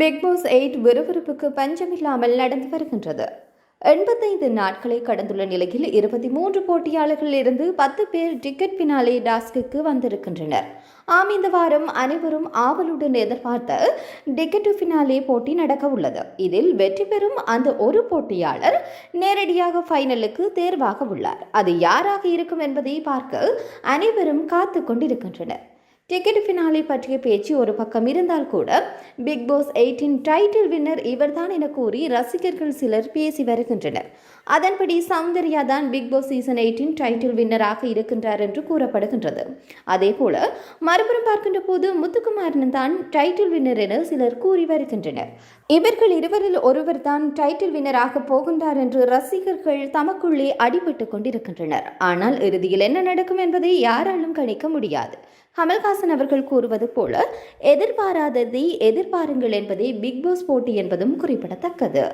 Big Boss eight விறுவிறுப்புக்கு பஞ்சமில்லாமல் நடந்து வருகின்றது. எண்பத்தைந்து நாட்களை கடந்துள்ள நிலையில் இருபத்தி மூன்று போட்டியாளர்கள் இருந்து பத்து பேர் டிக்கெட் பினாலே டாஸ்க்கு வந்திருக்கின்றனர். ஆம் இந்த வாரம் அனைவரும் ஆவலுடன் எதிர்பார்த்த டிக்கெட் ஃபினாலே போட்டி நடக்க உள்ளது. இதில் வெற்றி பெறும் அந்த ஒரு போட்டியாளர் நேரடியாக ஃபைனலுக்கு தேர்வாக உள்ளார். அது யாராக இருக்கும் என்பதை பார்க்க அனைவரும் காத்து கொண்டிருக்கின்றனர். டிக்கெட் ஃபினாலே பற்றிய பேச்சு ஒரு பக்கம் இருந்தால் கூட Bigg Boss eighteen title winner இவர்தான் என கூறி ரசிகர்கள் சிலர் பேசி வருகின்றனர். அதன்படி சௌந்தர்யா தான் Bigg Boss season eighteen title வின்னராக இருக்கின்றார் என்று கூறப்படுகின்றது. அதே போல மறுபுறம் பார்க்கின்ற போது முத்துக்குமாரன் தான் டைட்டில் வின்னர் என சிலர் கூறி வருகின்றனர். இவர்கள் இருவரில் ஒருவர் தான் டைட்டில் வின்னராக போகின்றார் என்று ரசிகர்கள் தமக்குள்ளே அடிபட்டுக் கொண்டிருக்கின்றனர். ஆனால் இறுதியில் என்ன நடக்கும் என்பதை யாராலும் கணிக்க முடியாது. கமல்ஹாசன் அவர்கள் கூறுவது போல எதிர்பாராததை எதிர்பாருங்கள் என்பதே பிக் பாஸ் போட்டி என்பதும் குறிப்பிடத்தக்கது.